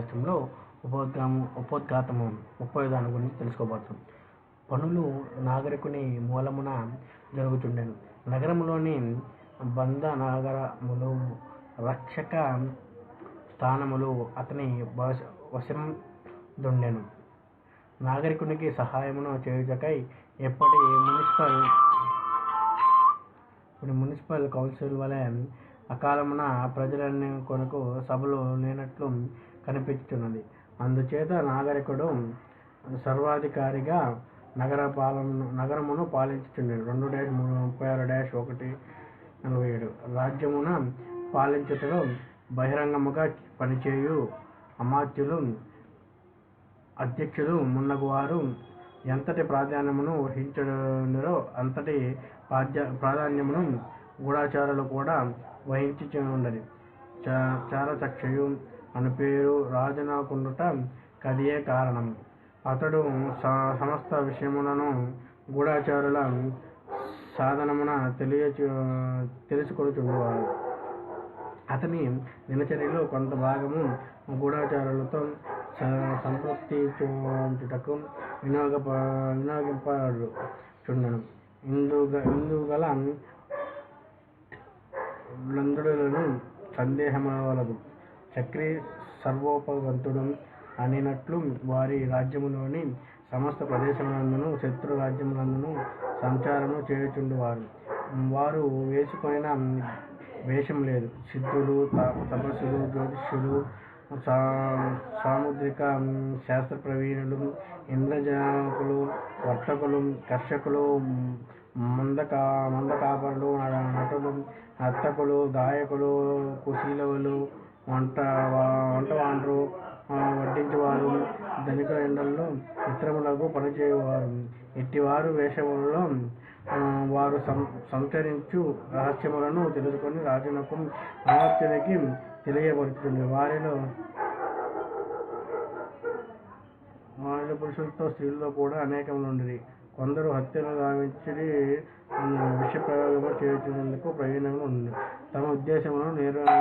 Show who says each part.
Speaker 1: శాస్త్రంలో ఉపోద్ఘాము ఉపోద్ఘాతము ముప్పై దాని గురించి తెలుసుకోబోతున్నాం పనులు నాగరికుని మూలమున జరుగుతుండెను నగరములోని బంధ నగరములు రక్షక స్థానములు అతని వశం దుండెను నాగరికునికి సహాయమును చేయుటకై ఎప్పటి మున్సిపల్ ఇప్పుడు మున్సిపల్ కౌన్సిల్ వలె అకాలమున ప్రజలన్నీ కొరకు సభలు లేనట్లు కనిపిస్తున్నది అందుచేత నాగరికుడు సర్వాధికారిగా నగర పాలన నగరమును పాలించుచుండెను. రెండు డాష్ మూడు ముప్పై ఆరు డాష్ ఒకటి నలభై ఏడు. రాజ్యమున పాలించుటలో బహిరంగముగా పనిచేయు అమాత్యులు అధ్యక్షులు మున్నగు వారు ఎంతటి ప్రాధాన్యమును వహించడో అంతటి ప్రాధ్య ప్రాధాన్యమును గూఢాచారులు కూడా వహించి ఉండదు చారచక్షయు అని పేరు రాజునకుండుట కదియే కారణం. అతడు స- సమస్త విషయములను గూఢాచారుల సాధనమున తెలియ తెలుసుకొనుచుండేవాడు అతని దినచర్యలో కొంత భాగము గూఢాచారులతో స- సంతృప్తి చూచుటకు వినియోగ వినియోగింపచుండను గల ఇందుగల లందుడులను సందేహమవలదు. చక్రి సర్వోపగంతుడు అనినట్లు వారి రాజ్యములోని సమస్త ప్రదేశములందును శత్రు రాజ్యములందును సంచారము చేయుచుండువారు. వారు వేసుకొనిన వేషం లేదు. సిద్ధులు త- తపస్సులు జ్యోతిష్యులు సా- సాముద్రిక శాస్త్ర ప్రవీణులు ఇంద్రజాకులు వర్తకులు కర్షకులు మందకా మందకాపరులు న- నటులు నర్తకులు గాయకులు కుశీలవులు వంట వంట వాండ్రు వడ్డించేవారు ధనిక ఎండల్లో మిత్రములకు పనిచేయవారు. ఇట్టివారు వేషములలో వారు సం సంచరించు రహస్యములను తెలుసుకొని రాజునకు అమాత్యునికి తెలియబడుతుంది వారిలో వారిలో పురుషులతో స్త్రీలతో కూడా అనేకములు ఉండేది కొందరు హత్యను గావించి విష ప్రయోగము ప్రయోజనంగా ఉంది తమ ఉద్దేశమును నెరవే